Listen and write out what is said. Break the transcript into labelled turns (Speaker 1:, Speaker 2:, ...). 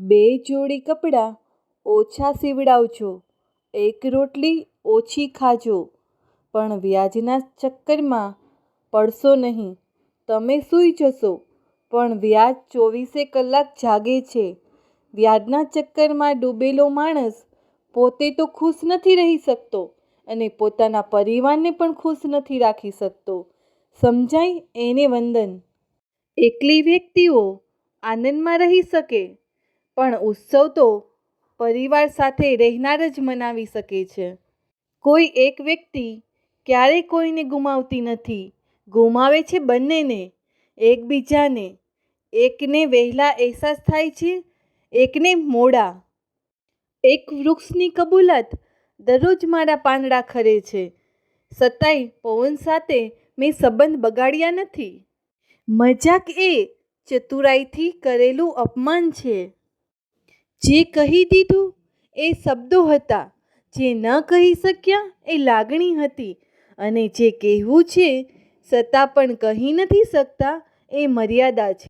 Speaker 1: બે જોડી કપડાં ઓછા સીવડાવજો. એક રોટલી ઓછી ખાજો. પણ વ્યાજના ચક્કરમાં પડશો નહીં. તમે સૂઈ જશો, પણ વ્યાજ ચોવીસે કલાક જાગે છે. વ્યાજના ચક્કરમાં ડૂબેલો માણસ પોતે તો ખુશ નથી રહી શકતો અને પોતાના પરિવારને પણ ખુશ નથી રાખી શકતો. સમજાય? એને વંદન. એકલી વ્યક્તિઓ આનંદમાં રહી શકે. પણ ઉત્સવ તો પરિવાર સાથે રહેનાર જ મનાવી શકે છે. કોઈ એક વ્યક્તિ ક્યારેય કોઈને ગુમાવતી નથી. ગુમાવે છે બંનેને, એકબીજાને. એકને વહેલા અહેસાસ થાય છે, એકને મોડા. એક વૃક્ષની કબૂલત દરરોજ મારા પાંદડા ખરે છે. સતાય પવન સાથે મેં સંબંધ બગાડ્યા નથી. મજાક એ ચતુરાઈથી કરેલું અપમાન છે. જે કહી દીધું એ શબ્દો હતા. જે ન કહી શક્યા એ લાગણી હતી. અને જે કહેવું છે છતાં પણ કહી નથી શકતા એ મર્યાદા છે.